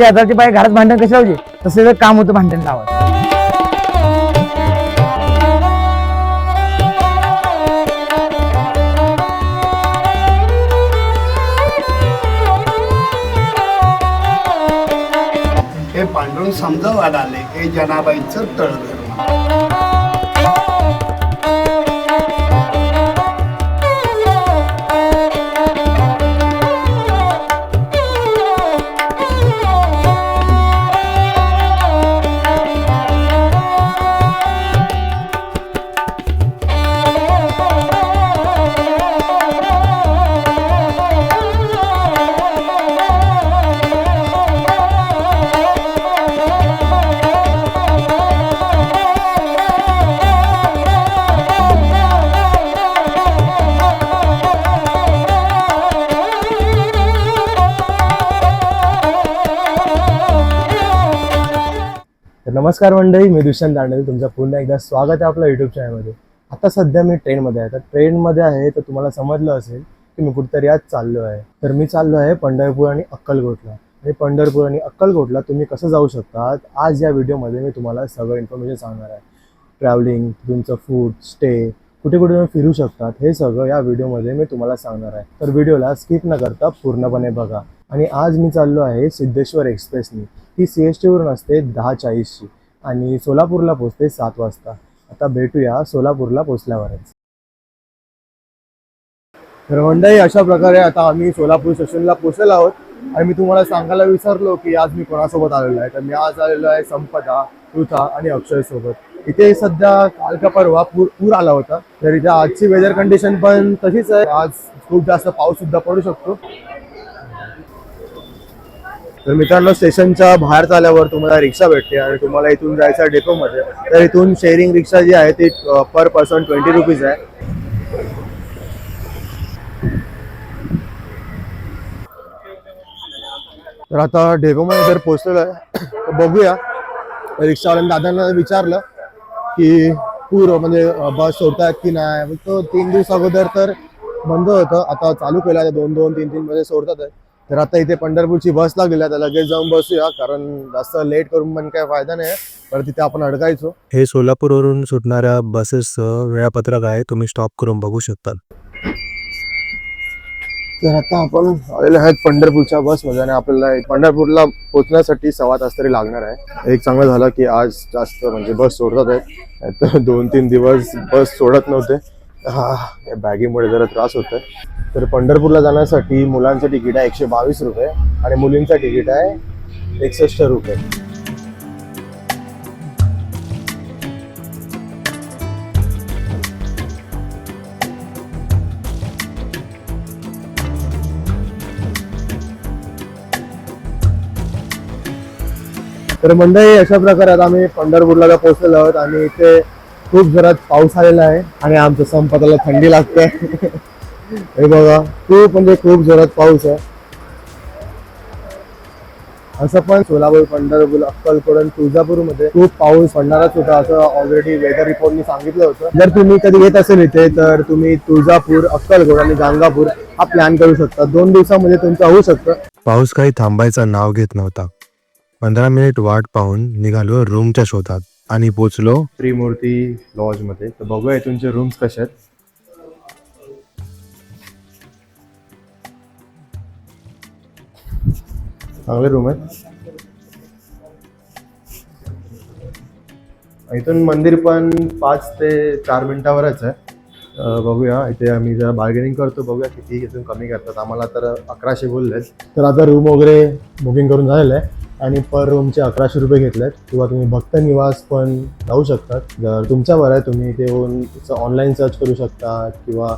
शेजारची बाई घरात भांडण कशी लावली? तसं जर काम होतं भांडण लावत हे पांडुरंग समजावायला आले. हे जनाबाईचं तळघर. तर नमस्कार मंडळी मी दुष्यंत दांडेल. तुमचं पुन्हा एकदा स्वागत आहे आपल्या युट्यूब चॅनलमध्ये आता सध्या मी ट्रेनमध्ये आहे. तर ट्रेनमध्ये आहे तर तुम्हाला समजलं असेल की मी कुठेतरी आज चाललो आहे. तर मी चाललो आहे पंढरपूर आणि अक्कलकोटला. आणि पंढरपूर आणि अक्कलकोटला तुम्ही कसं जाऊ शकता आज या व्हिडिओमध्ये मी तुम्हाला सगळं इन्फॉर्मेशन सांगणार आहे. ट्रॅव्हलिंग तुमचं फूड स्टे कुठे कुठे तुम्ही फिरू शकतात हे सगळं या व्हिडिओमध्ये मी तुम्हाला सांगणार आहे. तर व्हिडिओला स्किप न करता पूर्णपणे बघा. आणि आज मी चाललो आहे सिद्धेश्वर एक्सप्रेसनी. ती सी एस टीवरून असते दहा चाळीसची आणि सोलापूरला पोचते सात वाजता. आता भेटूया सोलापूरला पोचल्यावरच तर मंडळी अशा प्रकारे आता आम्ही सोलापूर स्टेशनला पोचलेलो आहोत. आणि मी तुम्हाला सांगायला विसरलो की आज मी कोणासोबत आलेलो आहे. तर मी आज आलेलो आहे संपदा पृथा आणि अक्षय सोबत. इथे सध्या काल का परवा पूर पूर आला होता. तर इथे आजची वेदर कंडिशन पण तशीच आहे. आज खूप जास्त पाऊस सुद्धा पडू शकतो. तर मित्रांनो स्टेशनच्या बाहेर चालल्यावर तुम्हाला रिक्षा भेटते आणि तुम्हाला इथून जायचं आहे डेपोमध्ये. तर इथून शेअरिंग रिक्षा जी आहे ती पर पर्सन ट्वेंटी रुपीज आहे. तर आता डेपोमध्ये जर पोचलेलो आहे तर बघूया. रिक्षावाल्याने दादांना विचारलं की पूर म्हणजे बस सोडतायत की नाही? तो तीन दिवस अगोदर तर बंद होतं. आता चालू केलं आहे. दोन दोन तीन तीन मध्ये सोडतात आहे तर आता इथे पंढरपूरची बस लागलेली आहे. लगेच जाऊन बसूया कारण जास्त लेट करून पण काय फायदा नाही तर तिथे आपण अडकायचो. हे सोलापूरवरून सुटणाऱ्या बसेसचं वेळापत्रक आहे. तुम्ही स्टॉप करून बघू शकता. तर आता आपण आलेलो आहेत पंढरपूरच्या बसमध्ये आणि आपल्याला पंढरपूरला पोहोचण्यासाठी सव्वा तास तरी लागणार आहे. एक चांगलं झालं की आज जास्त म्हणजे बस सोडतात आहेत. तर दोन तीन दिवस बस सोडत नव्हते. हा या बॅगीमुळे जरा त्रास होतोय. तर पंढरपूरला जाण्यासाठी मुलांचं तिकीट आहे एकशे बावीस रुपये आणि मुलींचं तिकीट आहे एकसष्ट रुपये. तर मंडळी अशा प्रकारे आम्ही पंढरपूरला पोहोचलेलो आहोत आणि इथे खूप जरात पाऊस आलेला आहे आणि आमच्या संपताला थंडी लागते. हे बघा खूप म्हणजे खूप जोरात पाऊस आहे. असं पण सोलापूर पंढरपूर अक्कलकोट आणि तुळजापूरमध्ये खूप पाऊस पडणारच होता असं ऑलरेडी वेदर रिपोर्टनी सांगितलं होतं. जर तुम्ही कधी येत असेल इथे तर तुम्ही तुळजापूर अक्कलकोट आणि गांगापूर हा प्लॅन करू शकता. दोन दिवसामध्ये तुमचं होऊ शकतं. पाऊस काही थांबायचं नाव घेत नव्हता. पंधरा मिनिट वाट पाहून निघालो रूमच्या शोधात आणि पोचलो त्रिमूर्ती लॉजमध्ये. तर बघूया तुमचे रूम्स कसे आहेत. चांगले रूम आहेत. इथून मंदिर पण पाच ते चार मिनिटावरच आहे. बघूया. इथे आम्ही जरा बार्गेनिंग करतो. बघूया किती इथून कमी करतात. आम्हाला तर अकराशे बोलले तर आता रूम वगैरे बुकिंग करून झालेलं आहे. आणि पर रूमचे अकराशे रुपये घेतलेत. किंवा तुम्ही भक्त निवास पण जाऊ शकतात. जर तुमच्यावर आहे तुम्ही इथे येऊन ऑनलाईन सर्च करू शकता किंवा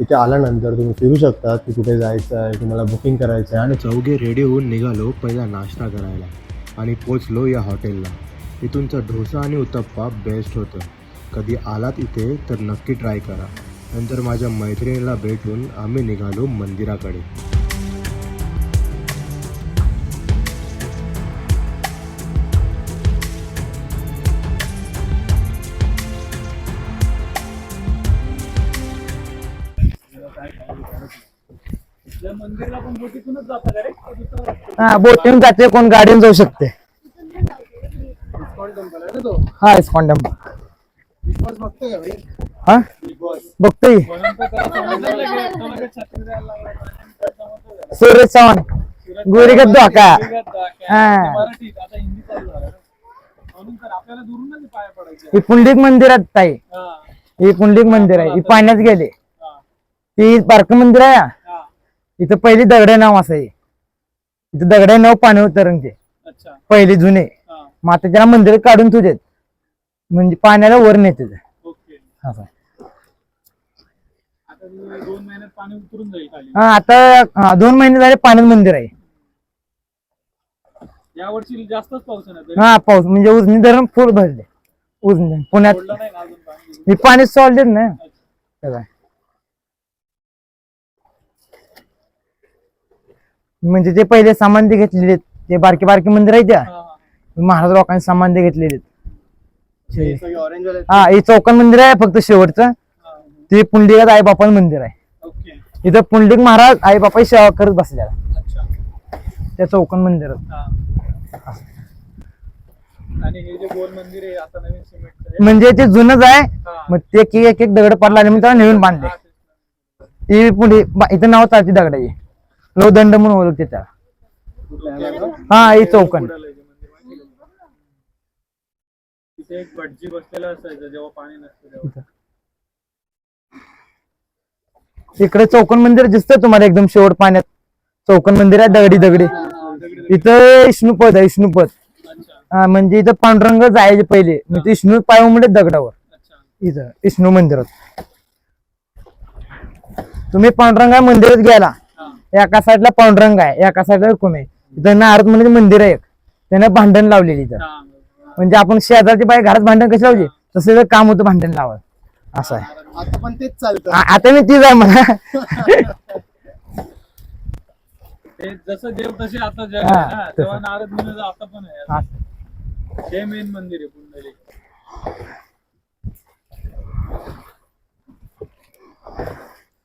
इथे आल्यानंतर तुम्ही फिरू शकता की कुठे जायचं आहे तुम्हाला बुकिंग करायचं आहे. आणि चौघे रेडी होऊन निघालो पहिला नाश्ता करायला. आणि पोचलो या हॉटेलला इथूनचा डोसा आणि उत्तप्पा बेस्ट होतं. कधी आलात इथे तर नक्की ट्राय करा. नंतर माझ्या मैत्रिणीला भेटून आम्ही निघालो मंदिराकडे. हा बोटिंग जाते कोण गाडीने जाऊ शकते. हा इस्कॉन टेम्पल. हा? बघतोय. सूरज चव्हाण गोरीगत धोका. हा. ही पुंडलिक मंदिरात ताई. ही. पुंडलिक मंदिर आहे. ही पाण्यात गेले. ती बारक मंदिर आहे. इथं पहिली दगडे नाव असं आहे. इथं दगडे नाव पाणी उतरण ते पहिले जुने. मग आता त्याला मंदिर काढून तुझेत म्हणजे पाण्याला वर नेते. हा आता दोन महिने झाले पाण्यात मंदिर आहे. या वर्षी जास्तच पाऊस हा पाऊस म्हणजे उजनी धरण फुल भरले. उजनी पुण्यात. पाणी? मी पाणी सोडलेच ना. म्हणजे ते पहिले सामान ते घेतलेले ते बारके बारके मंदिर आहे त्या हा, हा. महाराज लोकांनी सामान ते घेतलेले हा हे. चौकन मंदिर आहे फक्त शेवटचं. हा, ते पुंडलिकात आई बापा मंदिर आहे. ओके. इथं पुंडलिक महाराज आई बापा सेवा करत बसलेला अच्छा. त्या चौकन मंदिरात. हा. हे आहे म्हणजे ते जुनच आहे हा. मग ते एक एक दगड पडला आणि नवीन बांधले. ती पुढे इथं नाव चालते दगडाची. लोदंड म्हणून ओळखते त्याला. हा ही चौकन. तिथे एक भटजी बसलेला असायचं जेव्हा पाणी नसतं तेव्हा. इकडे चौकन मंदिर दिसतं तुम्हाला एकदम शेवट पाण्यात. चौकन मंदिर आहे दगडी दगडी. इथं विष्णुपद आहे विष्णुपद हा, म्हणजे इथं पांडुरंग जायचे पहिले. म्हणजे विष्णू पाय उमडे दगडावर. इथं विष्णू मंदिरात. तुम्ही पांडुरंगा मंदिरात गेला. एका साईडला पांडुरंग आहे एका साईडला रुक्मिणी आहे. इथं नारद म्हणजे मंदिर आहे एक. त्यानं भांडण लावलेली इथं. हा. म्हणजे आपण शेजारची बाई घरात भांडण कशी लावली? तसं इथं काम होतं भांडण लावत असं आहे. आता पण तेच चालतं. आता मी तीच आहे म्हणा. ते जसं देव तसे आता जग हा, आहे ना. तसं. तेव्हा नारद मुनी आता पण आहे. हा. हे मेन मंदिर आहे पुंडलिक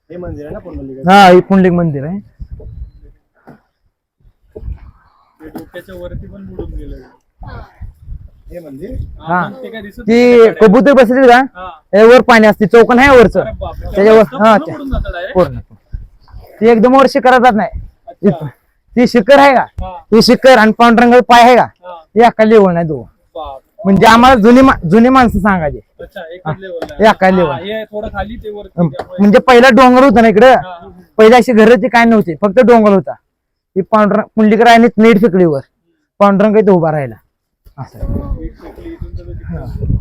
हे मंदिर आहे ना पुंडलिक हा ही पुंडलिक मंदिर आहे. ते डोक्याच्या वरती पण बुडून गेलं हे मंदिर हा. ते काय दिसत ती नाही का? कबूतर बसली का? हा. हे वर पाणी असते चौकन आहे वरचं? अरे बापरे. त्याच्यावर तेव्हा हा पूर्ण ते- बुडून जातं direct? पूर्ण. ती एकदम वर शिखरात जात नाही. अच्छा. ती शिखर आहे का? हा. ती शिखर आणि पांडुरंगाचा पाय आहे का? हा. हे एका लेवल नाही दो बाप. म्हणजे आम्हाला जुनी मा- जुनी माणसं सांगायचे. अच्छा एकच लेवल हे एका level. हे थोडं खाली ते वरती त्यामुळे- म्हणजे पहिला डोंगर होता ना इकडं? हा, हा. पहिला अशी घर ती काय नव्हती फक्त डोंगर होता. ती पांडुरंग पुंडलिकर आहे नीट फिकडीवर पांडुरंग इथे उभा राहिला. असं वीट टेकली इथून तर तिकडे.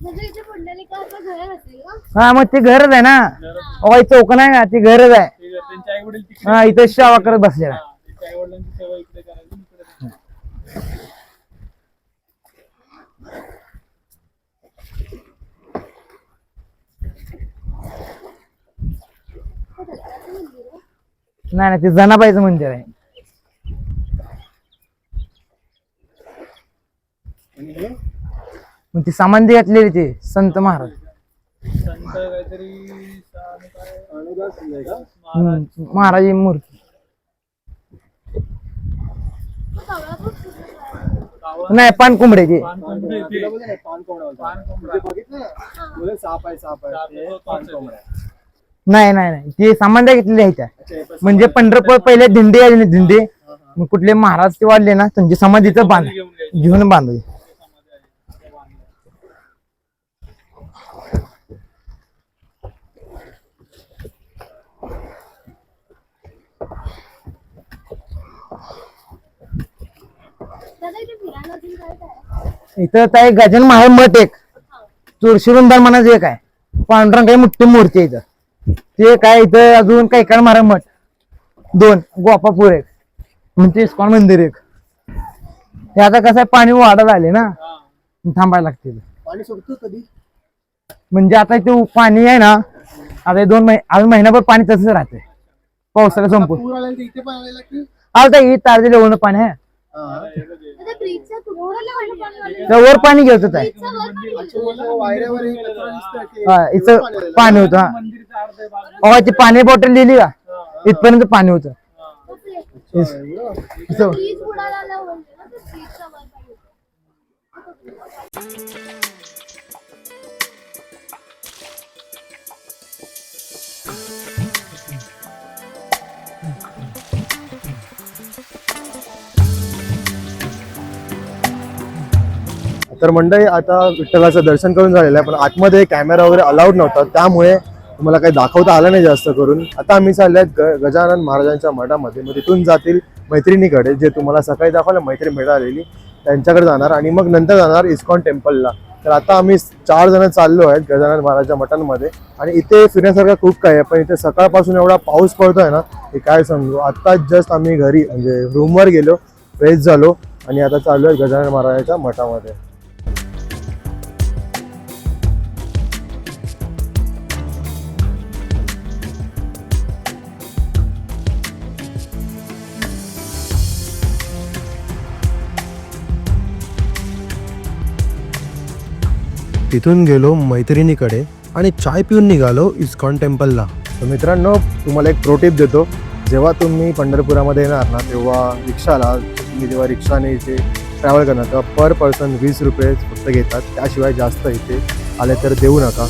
म्हणजे इथे पुंडलिकाचं घर असेल का हा मग ती घरच आहे ना. अहो चौकन आहे ना ती घरच आहे. हा इथं सेवा करत बसलेला हा, त्यांच्या आई वडिलांची सेवा इकडे करायची इकडे नाही नाही ते जनाबाईचं मंदिर आहे. मग ती सामान घातलेली ते संत महाराज. संत काहीतरी सा- काय? हम्म, महाराज मूर्ती. नाही पानकुंबड्याची पानकोंबडे इथे. पान कोंबडा ना? साप आहे साप आहे ते पान कोंबडा आहे. नाही नाही नाही. ते सामान घेतलेली आहे त्या. म्हणजे पंढरपूर पहिले दिंडी आली ना दिंडी मग कुठले महाराज ते वाढले ना त्यांची समाधी इथं बांध. घेऊन बांधली इथे काय गजानन महाराज मठ एक. तुळशी वृंदावन म्हणायचं एक आहे. पांडुरंग काही मोठी मूर्ती आहे इथं. ते काय इथं अजून काही काय महाराज मठ. दोन गोपापूर एक म्हणजे इस्कॉन मंदिर एक. हे आता कसं आहे पाणी वाढत आले ना. थांबायला लागते इथं. पाणी सोडतो कधी? म्हणजे आता ते पाणी आहे ना आता हे दोन महिने अजून महिनाभर पाणी तसंच राहते पावसाला संपून. पूर आला इथे पण आलेला की? आता ही तारजे लेवण पाणी आहे. त्या वर पाणी घेत आहे. ब्रिजच्या वर पाणी आलेलं. अच्छा, इथं वायऱ्यावर एक कचरा दिसतोय ते- हा, इथं पाणी होतं हा. मंदिरचा अर्ध भाग अहो ती पाणी बॉटल लिहिली का? हा. इथपर्यंत पाणी होतं? इथं- बुडाला तर मंडळी आता विठ्ठलाचं दर्शन करून झालेलं आहे पण आतमध्ये कॅमेरा वगैरे अलाउड नव्हता. त्यामुळे तुम्हाला काही दाखवता आलं नाही जास्त करून. आता आम्ही चालले आहेत ग- गजानन महाराजांच्या मठामध्ये. मग तिथून जातील मैत्रिणीकडे जे तुम्हाला सकाळी दाखवलं मैत्रीण मिळालेली. त्यांच्याकडे जाणार आणि मग नंतर जाणार इस्कॉन टेम्पलला. तर आता आम्ही चार जण चाललो आहेत गजानन महाराजच्या मठांमध्ये. आणि इथे फिरण्यासारखं खूप काही आहे पण इथे सकाळपासून एवढा पाऊस पडतोय ना की काय समजू. आत्ताच जस्ट आम्ही घरी म्हणजे रूमवर गेलो फ्रेश झालो आणि आता चाललो आहे गजानन महाराजाच्या मठामध्ये. तिथून गेलो मैत्रिणीकडे आणि चाय पिऊन निघालो इस्कॉन टेम्पलला. तर मित्रांनो तुम्हाला एक प्रोटिप देतो. जेव्हा तुम्ही पंढरपुरामध्ये येणार ना तेव्हा रिक्षाला तुम्ही जेव्हा रिक्षाने इथे ट्रॅव्हल करणार तेव्हा पर पर्सन वीस रुपये फक्त घेतात. त्याशिवाय जास्त इथे आले तर देऊ नका.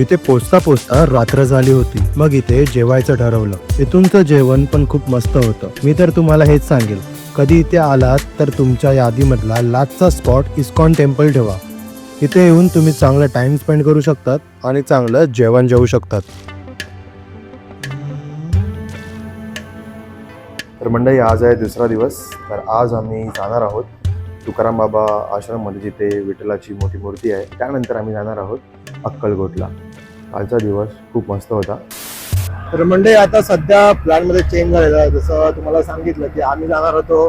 इथे पोचता पोचता रात्र झाली होती. मग इथे जेवायचं ठरवलं. इथूनचं जेवण पण खूप मस्त होतं. मी तर तुम्हाला हेच सांगेल. कधी इथे आलात तर तुमच्या यादीमधला लास्टचा स्पॉट इस्कॉन टेम्पल ठेवा. इथे येऊन तुम्ही चांगलं टाइम स्पेंड करू शकतात आणि चांगलं जेवण जेवू शकतात. तर मंडळी आज आहे दुसरा दिवस. तर आज आम्ही जाणार आहोत तुकाराम बाबा आश्रममध्ये जिथे विठ्ठलाची मोठी मूर्ती आहे. त्यानंतर आम्ही जाणार आहोत अक्कलकोटला. कालचा दिवस खूप मस्त होता. तर मंडळी आता सध्या प्लॅनमध्ये चेंज झालेला आहे. जसं तुम्हाला सांगितलं की आम्ही जाणार होतो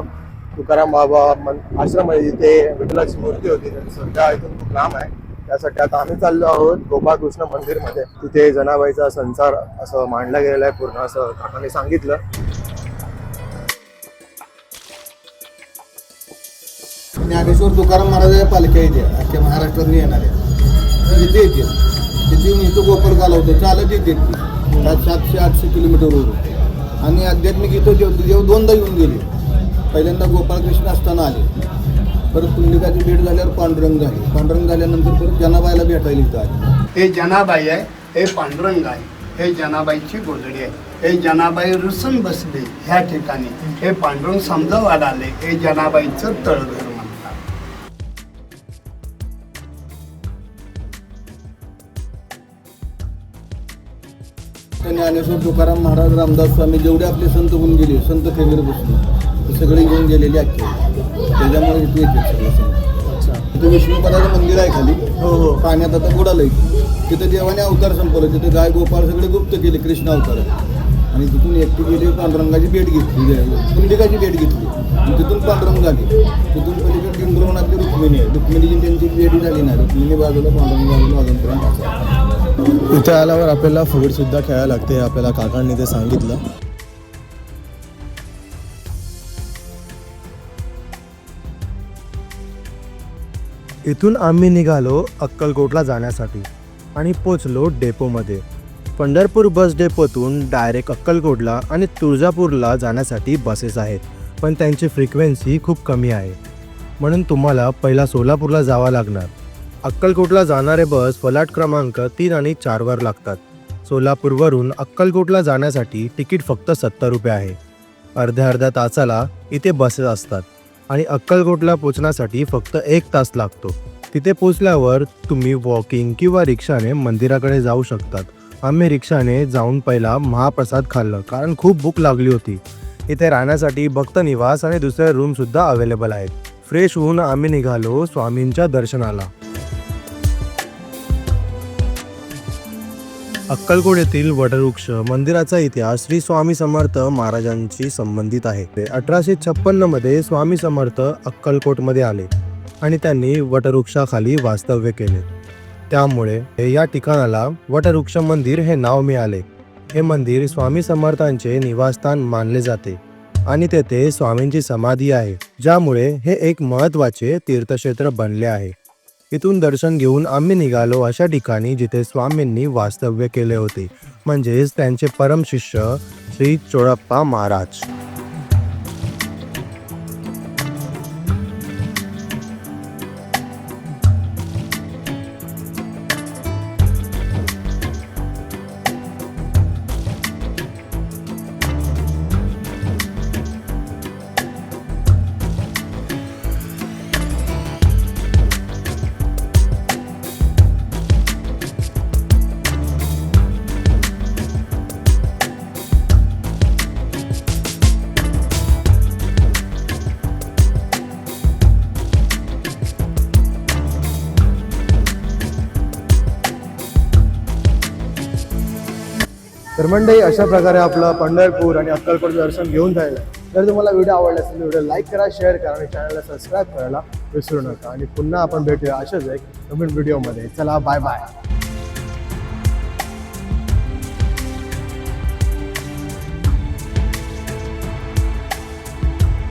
तुकाराम बाबा मन आश्रममध्ये जिथे विठ्ठलाची मूर्ती होती. सध्या इथून खूप लांब आहे. त्यासाठी आता आम्ही चाललो आहोत गोपाळकृष्ण मंदिरमध्ये. तिथे जनाबाईचा संसार असं मांडला गेलेला आहे. पूर्ण असं काकांनी सांगितलं. ज्ञानेश्वर तुकाराम महाराजाच्या पालख्या येते अख्ख्या महाराष्ट्रातून येणार. आहे तिथे येतील. तिथे येऊन इथं गोपाळ घालवतो चालत येते सात सातशे आठशे किलोमीटर होतो आणि आध्यात्मिक इथं जेव जेव दोनदा येऊन गेले. पहिल्यांदा गोपाळकृष्ण असताना आले. परत पुंडलिकाची भेट झाल्यावर पांडुरंग झाले. पांडुरंग झाल्यानंतर परत जनाबाईला भेटायला इथं आले. हे जनाबाई आहे हे पांडुरंग आहे हे जनाबाईची गोधडी आहे. हे जनाबाई रुसून बसले ह्या ठिकाणी. हे पांडुरंग समजावाड आले. हे जनाबाईचं तळघर. ज्ञानेश्वर तुकाराम महाराज रामदास स्वामी जेवढे आपले संत होऊन गेले संत फेगेर बसले ते सगळे घेऊन गेलेले अख्खे त्याच्यामुळे इथे येते सगळे संत. तिथे विष्णुपदाचं मंदिर आहे खाली. हो पाण्यात आता बुडालंय तिथे देवाने अवतार संपवलं. तिथे गाय गोपाळ सगळे गुप्त केले कृष्ण अवतार. आणि तिथून एकटी गेली पांडुरंगाची भेट घेतली. पुंडिकाची भेट घेतली. आणि तिथून पांडुरंग झाली. तिथून पलीकडे डिंबरवनातली रुक्मिणी आहे. रुक्मिणीची त्यांची भेट झाली नाही. रुक्मिणी बाजूला पांडुरंग बाजूला अजूनपर्यंत. इथे आल्यावर आपल्याला फूड सुद्धा खेळायला लागते आपल्याला काकांनी ते सांगितलं. इथून आम्ही निघालो अक्कलकोटला जाण्यासाठी आणि पोचलो डेपोमध्ये. पंढरपूर बस डेपोतून डायरेक्ट अक्कलकोटला आणि तुळजापूरला जाण्यासाठी बसेस आहेत पण त्यांची फ्रिक्वेन्सी खूप कमी आहे. म्हणून तुम्हाला पहिला सोलापूरला जावं लागणार. अक्कलकोटला जाणारे बस फलाट क्रमांक तीन आणि चारवर लागतात. सोलापूरवरून अक्कलकोटला जाण्यासाठी तिकीट फक्त सत्तर रुपये आहे. अर्ध्या अर्ध्या तासाला इथे बसेस असतात आणि अक्कलकोटला पोचण्यासाठी फक्त एक तास लागतो. तिथे पोचल्यावर तुम्ही वॉकिंग किंवा रिक्षाने मंदिराकडे जाऊ शकतात. आम्ही रिक्षाने जाऊन पहिला महाप्रसाद खाल्लं कारण खूप भूक लागली होती. इथे राहण्यासाठी भक्त निवास आणि दुसरे रूमसुद्धा अवेलेबल आहेत. फ्रेश होऊन आम्ही निघालो स्वामींच्या दर्शनाला. अक्कलकोट येथील वटवृक्ष मंदिराचा इतिहास श्री स्वामी समर्थ महाराजांशी संबंधित आहे. ते अठराशे छप्पन्नमध्ये स्वामी समर्थ अक्कलकोटमध्ये आले आणि त्यांनी वटवृक्षाखाली वास्तव्य केले. त्यामुळे हे या ठिकाणाला वटवृक्ष मंदिर हे नाव मिळाले. हे मंदिर स्वामी समर्थांचे निवासस्थान मानले जाते आणि तेथे स्वामींची समाधी आहे ज्यामुळे हे एक महत्त्वाचे तीर्थक्षेत्र बनले आहे. इथून दर्शन घेऊन आम्ही निघालो अशा ठिकाणी जिथे स्वामींनी वास्तव्य केले होते. म्हणजेच त्यांचे परमशिष्य श्री चोळप्पा महाराज. तर मंडळी अशा प्रकारे आपलं पंढरपूर आणि अक्कलकोट दर्शन घेऊन जायला जर तुम्हाला व्हिडिओ आवडला असेल तर व्हिडिओ लाईक करा शेअर करा आणि चॅनलला सबस्क्राईब करायला विसरू नका. आणि पुन्हा आपण भेटूया अशाच एक नवीन व्हिडिओमध्ये. चला बाय बाय